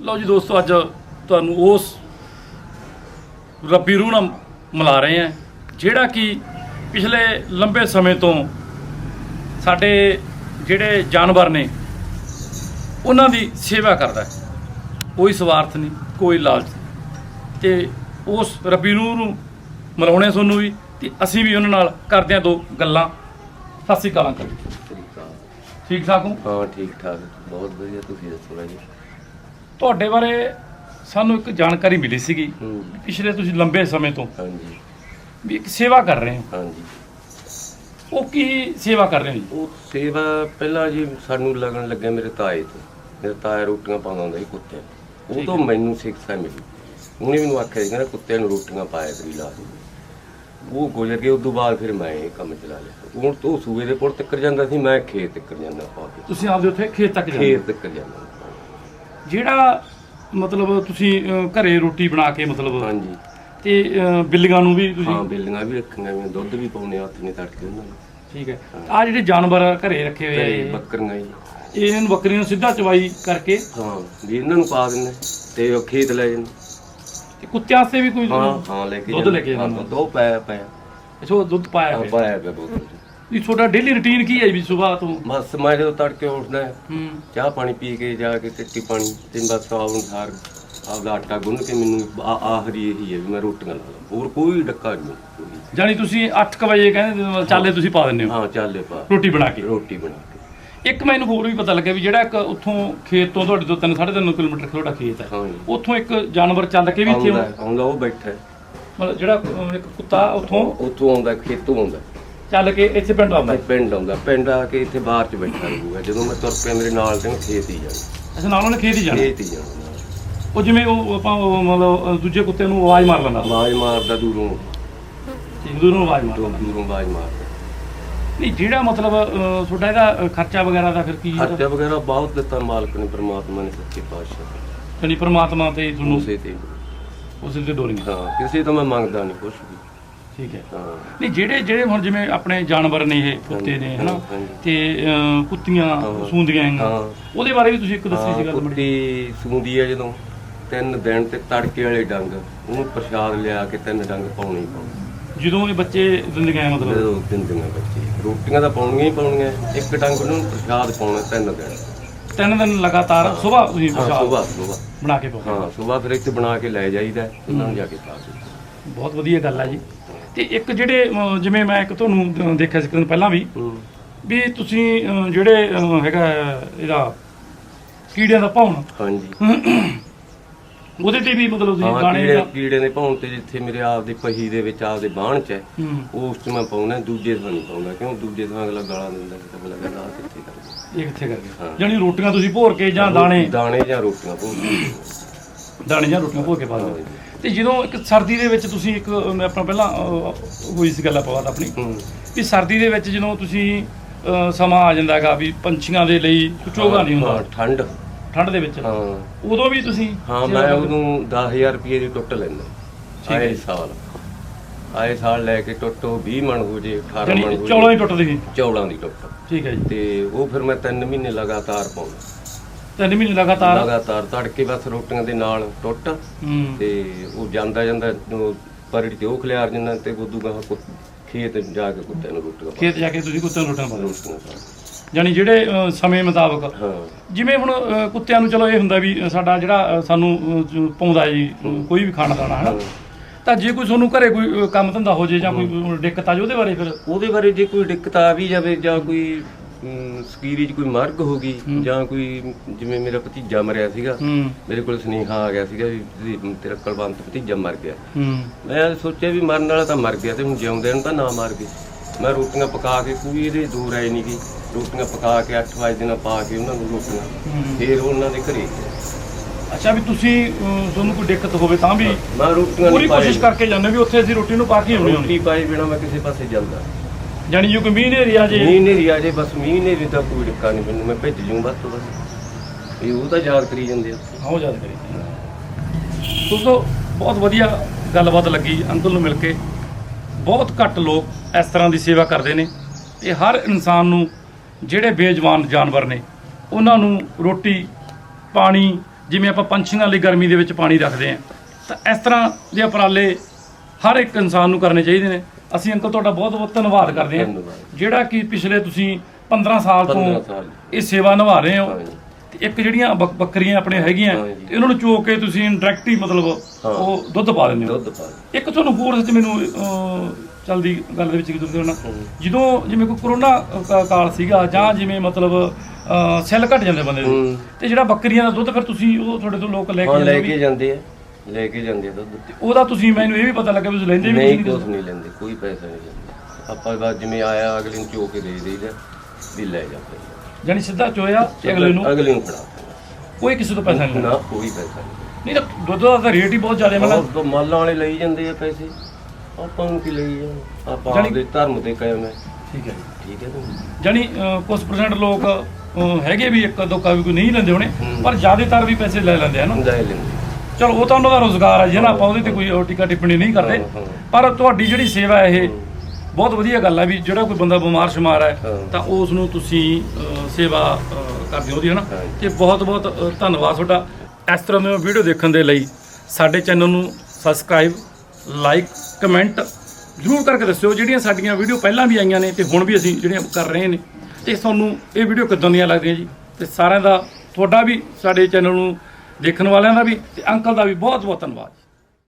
ਲਓ ਜੀ ਦੋਸਤੋ ਅੱਜ ਤੁਹਾਨੂੰ ਉਸ ਰੱਬੀ ਰੂਹ ਨਾਲ ਮਿਲਾ ਰਹੇ ਹਾਂ ਜਿਹੜਾ ਕਿ ਪਿਛਲੇ ਲੰਬੇ ਸਮੇਂ ਤੋਂ ਸਾਡੇ ਜਿਹੜੇ ਜਾਨਵਰ ਨੇ ਉਹਨਾਂ ਦੀ ਸੇਵਾ ਕਰਦਾ ਹੈ। ਕੋਈ ਸਵਾਰਥ ਨਹੀਂ ਕੋਈ ਲਾਲਚ ਤੇ ਉਸ ਰੱਬੀ ਰੂਹ ਨੂੰ ਮਿਲਾਉਣੇ ਤੁਹਾਨੂੰ ਵੀ ਤੇ ਅਸੀਂ ਵੀ ਉਹਨਾਂ ਨਾਲ ਕਰਦੇ ਹਾਂ ਦੋ ਗੱਲਾਂ। ਸਤਿ ਸ਼੍ਰੀ ਅਕਾਲ ਠੀਕ ਠਾਕ ਹੋ? ਹਾਂ ਠੀਕ ਠਾਕ। ਬਹੁਤ ਵਧੀਆ ਤੁਸੀਂ ਦੱਸੋ ਰਾਜੀ ਤੁਹਾਡੇ ਬਾਰੇ ਸਾਨੂੰ ਇੱਕ ਜਾਣਕਾਰੀ ਮਿਲੀ ਸੀਗੀ ਪਿਛਲੇ ਤੁਸੀਂ ਲੰਬੇ ਸਮੇਂ ਤੋਂ। ਹਾਂਜੀ। ਵੀ ਇੱਕ ਸੇਵਾ ਕਰ ਰਹੇ ਹੋ। ਹਾਂਜੀ। ਉਹ ਕੀ ਸੇਵਾ ਕਰ ਰਹੇ ਹੋ ਜੀ? ਉਹ ਸੇਵਾ ਪਹਿਲਾਂ ਜੀ ਸਾਨੂੰ ਲੱਗਣ ਲੱਗਿਆ ਮੇਰੇ ਤਾਏ ਤੋਂ। ਮੇਰੇ ਤਾਇਆ ਰੋਟੀਆਂ ਪਾਉਂਦਾ ਹੁੰਦਾ ਸੀ ਕੁੱਤੇ ਉਹ ਤੋਂ ਮੈਨੂੰ ਸਿੱਖਿਆ ਮਿਲੀ। ਉਹਨੇ ਮੈਨੂੰ ਆਖਿਆ ਸੀ ਕਹਿੰਦਾ ਕੁੱਤਿਆਂ ਨੂੰ ਰੋਟੀਆਂ ਪਾਇਆ ਕਰੀ ਲਾ ਦੇ। ਉਹ ਗੁਜ਼ਰ ਗਏ ਉਸ ਤੋਂ ਬਾਅਦ ਫਿਰ ਮੈਂ ਇਹ ਕੰਮ ਚਲਾ ਲਿਆ। ਹੁਣ ਤੋਂ ਸੂਏ ਦੇ ਪੁਰ ਤੱਕ ਜਾਂਦਾ ਸੀ ਮੈਂ ਖੇਤ ਤੱਕ ਜਾਂਦਾ ਪਾ ਕੇ। ਤੁਸੀਂ ਆਪਦੇ ਉੱਥੇ ਖੇਤ ਤੱਕ ਜਾਂਦੇ। ਖੇਤ ਤੱਕ ਜਾਂਦਾ। ਜਿਹੜਾ ਮਤਲਬ ਤੁਸੀਂ ਅਹ, ਘਰੇ ਰੋਟੀ ਬਣਾ ਕੇ ਮਤਲਬ ਹਾਂਜੀ। ਤੇ ਅਹ, ਬਿੱਲੀਆਂ ਨੂੰ ਵੀ ਹਾਂ ਤੁਸੀਂ ਬਿੱਲੀਆਂ ਵੀ ਰੱਖੀਆਂ ਮੈਂ ਦੁੱਧ ਵੀ ਪਾਉਣੇ ਹੱਥ ਨੇ ਤੜਕੇ ਉਹਨਾਂ ਨੂੰ। ਠੀਕ ਹੈ। ਆ ਜਿਹੜੇ ਜਾਨਵਰ ਘਰੇ ਰੱਖੇ ਹੋਏ ਆ ਬੱਕਰੀਆਂ ਜੀ। ਇਹ- ਇਹਨਾਂ ਨੂੰ ਬੱਕਰੀਆਂ ਨੂੰ ਸਿੱਧਾ ਚਵਾਈ ਕਰਕੇ ਹਾਂ ਵੀ ਇਹਨਾਂ ਨੂੰ ਪਾ ਦਿੰਦੇ ਤੇ ਉਹ ਖੇਤ ਲੈ ਜਾਂਦੇ ਤੇ ਕੁੱਤਿਆਂ ਵਾਸਤੇ ਵੀ ਕੋਈ ਹਾਂ ਹਾਂ ਲੈ ਕੇ ਦੁੱਧ ਲੈ ਕੇ ਜਾਂਦੇ। ਦੋ ਪਾਇਆ ਪਾਇਆ ਅੱਛਾ ਉਹ ਦੁੱਧ ਪਾਇਆ ਹਾਂ, ਹੋਇਆ। ਪਾਇਆ ਪਿਆ ਬੋਤਲ ਚ। ਇਹ ਤੁਹਾਡਾ ਡੇਲੀ ਰੁਟੀਨ ਕੀ ਹੈ ਵੀ ਸਵੇਰ ਤੋਂ? ਬਸ ਮੈਂ ਜਦੋਂ ਤੜਕੇ ਉੱਠਦਾ ਹੂੰ। ਚਾਹ ਪਾਣੀ ਪੀ ਕੇ ਜਾ ਕੇ ਟਿੱਟੀ ਪਾਣੀ ਤੇ ਬਸ ਆਪ ਨੂੰ ਸਾਰ ਆਪਦਾ ਆਟਾ ਗੁੰਨ ਕੇ ਮੈਨੂੰ ਆ- ਆਖਰੀ ਇਹੀ ਹੈ ਵੀ ਮੈਂ ਰੋਟੀਆਂ ਲਾ ਲਾਂ। ਹੋਰ ਕੋਈ ਡੱਕਾ ਨਹੀਂ ਜਾਨੀ ਤੁਸੀਂ 8 ਵਜੇ ਕਹਿੰਦੇ ਚਾਲੇ ਤੁਸੀਂ ਪਾ ਦਿੰਦੇ ਹੋ? ਹਾਂ ਚੱਲੇ ਪਾ। ਰੋਟੀ ਬਣਾ ਕੇ। ਰੋਟੀ ਬਣਾ ਕੇ। ਇੱਕ ਮੈਨੂੰ ਹੋਰ ਵੀ ਪਤਾ ਲੱਗਿਆ ਵੀ ਜਿਹੜਾ ਇੱਕ ਉੱਥੋਂ ਖੇਤ ਤੋਂ ਤੁਹਾਡੇ ਤੋਂ 3 3.5 ਕਿਲੋਮੀਟਰ ਤੁਹਾਡਾ ਖੇਤ ਹੈ। ਹਾਂ ਜੀ। ਉੱਥੋਂ ਇੱਕ ਜਾਨਵਰ ਚੱਲ ਕੇ ਵੀ ਇੱਥੇ ਆਉਂਦਾ ਆਉਂਦਾ ਆਉਂਦਾ ਉਹ ਬੈਠਾ ਹੈ। ਮਤਲਬ ਜਿਹੜਾ ਅਹ, ਇੱਕ ਕੁੱਤਾ ਉੱਥੋਂ ਉੱਥੋਂ ਆਉਂਦਾ ਖੇਤੋਂ ਆਉਂਦਾ। ਚੱਲ ਕੇ ਇੱਥੇ ਪਿੰਡ ਆਉਂਦਾ ਪਿੰਡ ਆਉਂਦਾ ਪਿੰਡ ਆ ਕੇ ਇੱਥੇ ਬਾਹਰ ਚ ਬੈਠਾ ਰਹੂਗਾ। ਜਦੋਂ ਮੈਂ ਤੁਰ ਪਿਆ ਮੇਰੇ ਨਾਲ ਤੇ ਖੇਤ ਹੀ ਜਾਣਾ। ਅੱਛਾ ਨਾਲ ਉਹਨੇ ਖੇਤ ਹੀ ਜਾਣਾ? ਖੇਤ ਹੀ ਜਾਣਾ। ਉਹ ਜਿਵੇਂ ਉਹ ਆਪਾਂ ਉਹ ਮਤਲਬ ਦੂਜੇ ਕੁੱਤੇ ਨੂੰ ਆਵਾਜ਼ ਮਾਰ ਲੈਂਦਾ। ਆਵਾਜ਼ ਮਾਰਦਾ ਦੂਰੋਂ। ਇੱਕ ਦੂਰ ਆਵਾਜ਼ ਮਾਰ ਦੂਰੋਂ ਆਵਾਜ਼ ਮਾਰਦਾ। ਨਹੀਂ ਜਿਹੜਾ ਮਤਲਬ ਤੁਹਾਡਾ ਇਹਦਾ ਖਰਚਾ ਵਗੈਰਾ ਦਾ ਫਿਰ ਕੀ ਹੈ ਖਰਚਾ ਵਗੈਰਾ ਬਹੁਤ ਦਿੱਤਾ ਮਾਲਕ ਨੇ ਪ੍ਰਮਾਤਮਾ ਨੇ ਸੱਚੇ ਪਾਤਸ਼ਾਹ ਯਾਨੀ ਪ੍ਰਮਾਤਮਾ ਤੇ ਤੁਹਾਨੂੰ ਉਸੇ ਤੇ ਉਸੇ ਤੇ ਡੋਰੀਆਂ। ਹਾਂ ਕਿਸੇ ਤੋਂ ਮੈਂ ਮੰਗਦਾ ਨਹੀਂ ਕੁਝ ਵੀ। ਠੀਕ ਹੈ। ਹਾਂ। ਨਹੀਂ ਜਿਹੜੇ ਜਿਹੜੇ ਹੁਣ ਜਿਵੇਂ ਆਪਣੇ ਜਾਨਵਰ ਨੇ ਇਹ ਕੁੱਤੇ ਨੇ ਹਨਾ। ਤੇ ਕੁੱਤੀਆਂ ਹਾਂ। ਸੂੰਦੀਆਂ ਹੈਗੀਆਂ। ਹਾਂ। ਉਹਦੇ ਬਾਰੇ ਵੀ ਤੁਸੀਂ ਇੱਕ ਦੱਸੀ ਸੀ ਹਾਂ, ਗੱਲ ਕੁੱਤੀ ਸੂੰਦੀ ਆ ਜਦੋਂ। ਤਿੰਨ ਦਿਨ ਤੇ ਤੜਕੇ ਵਾਲੇ ਡੰਗ ਉਹਨੂੰ ਪ੍ਰਸ਼ਾਦ ਲਿਆ ਕੇ ਤਿੰਨ ਡੰਗ ਪਾਉਣੇ ਹੀ ਪਾਉਣੇ। ਜਦੋਂ ਇਹ ਬੱਚੇ ਜ਼ਿੰਦਗੀਆਂ ਮਤਲਬ? ਜਦੋਂ ਦਿੰਦੀਆਂ ਬੱਚੇ। ਰੋਟੀਆਂ ਤਾਂ ਪਾਉਣੀਆਂ ਹੀ ਪਾਉਣੀਆਂ। ਇੱਕ ਡੰਗ ਉਹਨੂੰ ਪ੍ਰਸ਼ਾਦ ਪਾਉਣਾ ਤਿੰਨ ਦਿਨ। ਤਿੰਨ ਦਿਨ ਲਗਾਤਾਰ ਸਵੇਰ ਤੁਸੀਂ ਹਾਂ ਪ੍ਰਸ਼ਾਦ ਸੁਬਾਹ ਸੁਬਾਹ। ਬਣਾ ਕੇ ਪਾਓ। ਹਾਂ ਸੁਬਾਹ ਫਿਰ ਇੱਥੇ ਬਣਾ ਕੇ ਲੈ ਜਾਈਦਾ ਉਹਨਾਂ ਨੂੰ ਜਾ ਕੇ ਪਾ ਬਹੁਤ ਵਧੀਆ ਗੱਲ ਹੈ ਜੀ। ਤੇ ਇੱਕ ਜਿਹੜੇ ਜਿਵੇਂ ਮੈਂ ਇੱਕ ਤੁਹਾਨੂੰ ਦੇਖਿਆ ਸੀ ਕਿਤੇ ਪਹਿਲਾਂ ਵੀ ਵੀ ਤੁਸੀਂ ਜਿਹੜੇ ਹੈਗਾ ਇਹਦਾ ਕੀੜਿਆਂ ਦਾ ਭੌਣ। ਹਾਂਜੀ। ਉਹਦੇ ਤੇ ਵੀ ਮਤਲਬ ਤੁਸੀਂ ਹਾਂ ਦਾਣੇ ਕੀੜੇ ਦਾ ਕੀੜੇ ਦੇ ਭੌਣ ਤੇ ਜਿੱਥੇ ਮੇਰੇ ਆਪ ਦੀ ਪਹੀ ਦੇ ਵਿੱਚ ਆਪਦੇ ਬਾਣ ਚ ਹੈ ਹੂੰ। ਉਸ ਚ ਮੈਂ ਪਾਉਣਾ ਦੂਜੇ ਥਾਂ ਨਹੀਂ ਪਾਉਂਦਾ। ਕਿਉਂ? ਦੂਜੇ ਥਾਂ ਅਗਲਾ ਗਾਲਾਂ ਦਿੰਦਾ ਕਿ ਅਗਲਾ ਕਹਿੰਦਾ ਆਹ ਕਿੱਥੇ ਕਰਦੇ ਇਹ ਕਿੱਥੇ ਕਰਕੇ ਹਾਂ। ਜਾਨੀ ਰੋਟੀਆਂ ਤੁਸੀਂ ਭੋਰ ਕੇ ਜਾਂ ਦਾਣੇ? ਦਾਣੇ ਜਾਂ ਰੋਟੀਆਂ ਭੋਗ ਦਾਣੇ ਜਾਂ ਰੋਟੀਆਂ। ਭੋਰ ਕੇ ਪਾ ਦਿੰਦੇ ਤੇ ਜਦੋਂ ਇੱਕ ਸਰਦੀ ਦੇ ਵਿੱਚ ਤੁਸੀਂ ਇੱਕ ਮੈਂ ਆਪਣਾ ਪਹਿਲਾਂ ਅਹ, ਹੋਈ ਸੀ ਗੱਲ ਆਪਾਂ ਆਪਣੀ। ਵੀ ਸਰਦੀ ਦੇ ਵਿੱਚ ਜਦੋਂ ਤੁਸੀਂ ਅਹ, ਸਮਾਂ ਆ ਜਾਂਦਾ ਹੈਗਾ ਵੀ ਪੰਛੀਆਂ ਦੇ ਲਈ ਚੋਗਾ ਨਹੀਂ ਹਾਂ, ਹੁੰਦਾ ਠੰਡ। ਠੰਡ ਦੇ ਵਿੱਚ। ਹਾਂ। ਉਦੋਂ ਵੀ ਤੁਸੀਂ ਹਾਂ ਸੇਵਾ ਮੈਂ ਕਰਦੇ? ਉਹਨੂੰ 10000 ਰੁਪਏ ਦੀ ਟੁੱਟ ਲੈਂਦਾ। ਹੈ। ਆਏ ਸਾਲ। ਆਏ ਸਾਲ ਲੈ ਕੇ ਟੁੱਟੋ 20 ਮਣ ਹੋ ਜੇ 18 ਜਾਣੀ ਮਣ ਹੋ ਚੌਲਾਂ ਜੇ। ਹੀ ਟੁੱਟਦੇ ਸੀ ਚੌਲਾਂ ਦੀ ਟੁੱਟ। ਠੀਕ ਹੈ ਜੀ। ਤੇ ਉਹ ਫਿਰ ਮੈਂ 3 ਮਹੀਨੇ ਲਗਾਤਾਰ ਪਾਉਂਦਾ। ਤਿੰਨ ਮਹੀਨੇ ਲਗਾਤਾਰ? ਲਗਾਤਾਰ ਤੜਕੇ ਬਸ ਰੋਟੀਆਂ ਦੇ ਨਾਲ ਟੁੱਟ ਹੂੰ। ਤੇ ਉਹ ਜਾਂਦਾ ਜਾਂਦਾ ਪਰੜੀ ਤੇ ਉਹ ਖਲਿਆਰ ਜਾਂਦਾ ਤੇ ਉਦੋਂ ਗਾਹ ਕੁ- ਖੇਤ ਜਾ ਕੇ ਕੁੱਤਿਆਂ ਨੂੰ ਰੋਟੀਆਂ ਖੇਤ ਜਾ ਕੇ ਤੁਸੀਂ ਕੁੱਤਿਆਂ ਨੂੰ ਰੋਟੀਆਂ ਪਾ ਦਿਓ ਰੋਟੀਆਂ ਪਾ ਜਾਣੀ ਜਿਹੜੇ ਸਮੇਂ ਮੁਤਾਬਕ। ਹਾਂ। ਜਿਵੇਂ ਹੁਣ ਕੁੱਤਿਆਂ ਨੂੰ ਚਲੋ ਇਹ ਹੁੰਦਾ ਵੀ ਸਾਡਾ ਜਿਹੜਾ ਸਾਨੂੰ ਅਹ, ਜੋ ਪਾਉਂਦਾ ਕੋਈ ਵੀ ਖਾਣਾ ਦਾਣਾ ਹੈ। ਤਾਂ ਜੇ ਕੋਈ ਤੁਹਾਨੂੰ ਘਰੇ ਕੋਈ ਕੰਮ ਧੰਦਾ ਹੋ ਜੇ ਜਾਂ ਕੋਈ ਦਿੱਕਤ ਆ ਜੇ ਉਹਦੇ ਬਾਰੇ ਫਿਰ? ਉਹਦੇ ਬਾਰੇ ਜੇ ਕੋਈ ਦਿੱਕਤ ਆ ਵੀ ਜਾਵੇ ਜਾਂ ਕੋਈ ਸਕੀਰੀ 'ਚ ਕੋਈ ਮਰਗ ਹੋ ਗਈ ਜਾਂ ਕੋਈ ਜਿਵੇਂ ਮੇਰਾ ਭਤੀਜਾ ਮਰਿਆ ਸੀਗਾ ਮੇਰੇ ਕੋਲ ਸੁਨੇਹਾ ਆ ਗਿਆ ਸੀਗਾ ਵੀ ਤੇਰਾ ਕਲਵੰਤ ਭਤੀਜਾ ਮਰ ਗਿਆ। ਮੈਂ ਸੋਚਿਆ ਵੀ ਮਰਨ ਵਾਲਾ ਤਾਂ ਮਰ ਗਿਆ ਤੇ ਹੁਣ ਜਿਉਂਦੇ ਨੂੰ ਤਾਂ ਨਾ ਮਰ ਗਏ। ਮੈਂ ਰੋਟੀਆਂ ਪਕਾ ਕੇ ਕੋਈ ਇਹਦੇ ਦੂਰ ਆਈ ਨਹੀਂ ਗਈ ਰੋਟੀਆਂ ਪਕਾ ਕੇ 8 ਵਜੇ ਦਿਨਾਂ ਪਾ ਕੇ ਉਹਨਾਂ ਨੂੰ ਰੋਟੀਆਂ। ਫੇਰ ਉਹਨਾਂ ਦੇ ਘਰੇ ਅੱਛਾ ਵੀ ਤੁਸੀਂ ਤੁਹਾਨੂੰ ਕੋਈ ਦਿੱਕਤ ਹੋਵੇ ਤਾਂ ਵੀ ਮੈਂ ਰੋਟੀਆਂ ਪੂਰੀ ਨਹੀਂ ਪਾਈ ਕੋਸ਼ਿਸ਼ ਕਰਕੇ ਜਾਂਦੇ ਵੀ ਉੱਥੇ ਅਸੀਂ ਰੋਟੀ ਨੂੰ ਪਾ ਕੇ ਆਉਣੀ ਰੋਟੀ ਪਾਈ ਬਿਨਾ ਮੈਂ ਕਿਸੇ ਪਾਸੇ ਜਾਂਦਾ ਜਾਣੀ ਜੋ ਕੋਈ ਮੀਂਹ ਨੇਰੀ ਆ ਜੇ। ਮੀਂਹ ਨਹੀਂ ਰਿਆ ਜੇ ਬਸ ਮੀਂਹ ਨਹੀਂ ਤਾਂ ਕੋਈ ਡਿੱਕਾ ਨਹੀਂ ਮੈਨੂੰ ਮੈਂ ਭੇਜ ਜੂੰ ਬਸ ਤੋਂ ਬਸ ਇਹ ਉਹ ਤਾਂ ਯਾਦ ਕਰੀ ਜਾਂਦੇ ਆ। ਆਓ ਯਾਦ ਕਰੀ ਦੋਸਤੋ ਬਹੁਤ ਵਧੀਆ ਗੱਲਬਾਤ ਲੱਗੀ ਅੰਕਲ ਨੂੰ ਮਿਲ ਕੇ। ਬਹੁਤ ਘੱਟ ਲੋਕ ਇਸ ਤਰ੍ਹਾਂ ਦੀ ਸੇਵਾ ਕਰਦੇ ਨੇ। ਤੇ ਹਰ ਇਨਸਾਨ ਨੂੰ ਜਿਹੜੇ ਬੇਜਵਾਨ ਜਾਨਵਰ ਨੇ ਉਹਨਾਂ ਨੂੰ ਰੋਟੀ ਪਾਣੀ ਜਿਵੇਂ ਆਪਾਂ ਪੰਛੀਆਂ ਲਈ ਗਰਮੀ ਦੇ ਵਿੱਚ ਪਾਣੀ ਰੱਖਦੇ ਆ ਤਾਂ ਇਸ ਤਰ੍ਹਾਂ ਦੇ ਉਪਰਾਲੇ ਹਰ ਇੱਕ ਇਨਸਾਨ ਨੂੰ ਕਰਨੇ ਚਾਹੀਦੇ ਨੇ। ਅਸੀਂ ਅੰਕਲ ਤੁਹਾਡਾ ਬਹੁਤ ਬਹੁਤ ਧੰਨਵਾਦ ਕਰਦੇ ਹਾਂ ਧੰਨਵਾਦ। ਜਿਹੜਾ ਕਿ ਪਿਛਲੇ ਤੁਸੀਂ 15 ਸਾਲ 15 ਤੋਂ ਸਾਲ ਇਹ ਸੇਵਾ ਨਿਭਾ ਰਹੇ ਹੋ ਹਾਂਜੀ ਤੇ ਇੱਕ ਜਿਹੜੀਆਂ ਬੱਕ- ਬੱਕਰੀਆਂ ਆਪਣੇ ਹੈਗੀਆਂ ਹਾਂਜੀ। ਤੇ ਇਹਨਾਂ ਨੂੰ ਚੋ ਕੇ ਤੁਸੀਂ ਇੰਡਾਇਰੈਕਟ ਹੀ ਮਤਲਬ ਹਾਂ। ਉਹ ਦੁੱਧ ਪਾ ਦਿੰਦੇ ਹੋ ਦੁੱਧ ਪਾ ਦਿਓ। ਇੱਕ ਤੁਹਾਨੂੰ ਹੋਰ ਸੱਚ ਮੈਨੂੰ ਅਹ, ਚਲਦੀ ਗੱਲ ਦੇ ਵਿੱਚ ਕੀ ਦੁੱਧ ਹੋਣਾ ਹੂੰ। ਜਦੋਂ ਜਿਵੇਂ ਕੋਈ ਕਰੋਨਾ ਕਾ- ਕਾਲ ਸੀਗਾ ਜਾਂ ਜਿਵੇਂ ਮਤਲਬ ਅਹ, ਸੈੱਲ ਘਟ ਜਾਂਦੇ ਬੰਦੇ ਦੇ ਹੂੰ। ਤੇ ਜਿਹੜਾ ਬੱਕਰੀਆਂ ਦਾ ਦੁੱਧ ਫਿਰ ਤੁਸੀਂ ਉਹ ਤੁਹਾਡੇ ਤੋਂ ਲੋਕ ਲੈ ਕੇ ਲੈ ਜਾਂਦੇ ਕੇ ਵੀ ਜਾਂਦੇ ਆ ਲੈ ਕੇ ਜਾਂਦੇ ਆ ਦੁੱਧ। ਉਹਦਾ ਤੁਸੀਂ ਮੈਨੂੰ ਇਹ ਵੀ ਪਤਾ ਲੱਗਾ ਵੀ ਤੁਸੀਂ ਲੈਂਦੇ ਵੀ ਨਹੀਂ ਕੁਛ ਨਹੀਂ ਲੈਂਦੇ ਕੋਈ ਪੈਸਾ ਨਹੀਂ ਲੈਂਦੇ। ਆਪਾਂ ਬਸ ਜਿਵੇਂ ਆਇਆ ਅਗਲੇ ਨੂੰ ਚੋ ਕੇ ਦੇ ਦੇਈਦਾ ਵੀ ਲੈ ਜਾਂਦੇ ਜਾਨੀ ਸਿੱਧਾ ਚੋਇਆ ਤੇ ਅਗਲੇ ਨੂੰ? ਅਗਲੇ ਨੂੰ ਫੜਾ। ਕੋਈ ਕਿਸੇ ਤੋਂ ਪੈਸਾ ਨਹੀਂ ਨਾ ਕੋਈ ਪੈਸਾ ਨਹੀਂ। ਨਹੀਂ ਤਾਂ ਦੁੱਧ ਦਾ ਤਾਂ ਰੇਟ ਹੀ ਬਹੁਤ ਜ਼ਿਆਦਾ ਮਤਲਬ। ਉਹ ਤੋਂ ਮਾਲਾਂ ਵਾਲੇ ਲਈ ਜਾਂਦੇ ਆ ਪੈਸੇ। ਆਪਾਂ ਨੂੰ ਕੀ ਲਈ ਜਾਣ? ਆਪਾਂ ਆਪਦੇ ਧਰਮ ਤੇ ਕਾਇਮ ਹੈ। ਠੀਕ ਹੈ। ਜੀ ਠੀਕ ਹੈ ਜਾਨੀ ਕੁਝ ਪਰਸੈਂਟ ਲੋਕ ਹੈਗੇ ਵੀ ਇੱਕ ਦੋ ਕਾ ਵੀ ਕੋਈ ਨਹੀਂ ਲੈਂਦੇ ਹੋਣੇ। ਪਰ ਜ਼ਿਆਦਾਤਰ ਵੀ ਪੈਸੇ ਲੈ ਲੈਂਦੇ ਆ ਨਾ। ਲੈ ਲੈਂਦੇ। ਚਲੋ ਉਹ ਤਾਂ ਉਹਨਾਂ ਦਾ ਰੋਜ਼ਗਾਰ ਹੈ ਜੀ ਨਾ ਆਪਾਂ ਉਹਦੇ ਤੇ ਕੋਈ ਟੀਕਾ ਟਿੱਪਣੀ ਨਹੀਂ ਕਰਦੇ। ਪਰ ਤੁਹਾਡੀ ਜਿਹੜੀ ਸੇਵਾ ਇਹ ਬਹੁਤ ਵਧੀਆ ਗੱਲ ਹੈ ਵੀ ਜਿਹੜਾ ਕੋਈ ਬੰਦਾ ਬਿਮਾਰ ਸ਼ਮਾਰ ਹੈ। ਤਾਂ ਉਸ ਨੂੰ ਤੁਸੀਂ ਸੇਵਾ ਕਰਦੇ ਹੋ ਉਹਦੀ ਹਨਾ। ਤੇ ਬਹੁਤ ਬਹੁਤ ਧੰਨਵਾਦ ਤੁਹਾਡਾ ਇਸ ਤਰ੍ਹਾਂ ਦੀਆਂ ਵੀਡੀਓ ਦੇਖਣ ਦੇ ਲਈ ਸਾਡੇ ਚੈਨਲ ਨੂੰ ਸਬਸਕ੍ਰਾਈਬ ਲਾਈਕ ਕਮੈਂਟ ਜ਼ਰੂਰ ਕਰਕੇ ਦੱਸਿਓ ਜਿਹੜੀਆਂ ਸਾਡੀਆਂ ਵੀਡੀਓ ਪਹਿਲਾਂ ਵੀ ਆਈਆਂ ਨੇ ਤੇ ਹੁਣ ਵੀ ਅਸੀਂ ਜਿਹੜੀਆਂ ਕਰ ਰਹੇ ਨੇ ਤੇ ਤੁਹਾਨੂੰ ਇਹ ਵੀਡੀਓ ਕਿੱਦਾਂ ਦੀਆਂ ਲੱਗਦੀਆਂ ਜੀ ਤੇ ਸਾਰਿਆਂ ਦਾ ਤੁਹਾਡਾ ਵੀ ਸਾਡੇ ਚੈਨਲ ਨੂੰ ਦੇਖਣ ਵਾਲਿਆਂ ਦਾ ਵੀ ਤੇ ਅੰਕਲ ਦਾ ਵੀ ਬਹੁਤ ਬਹੁਤ ਧੰਨਵਾਦ।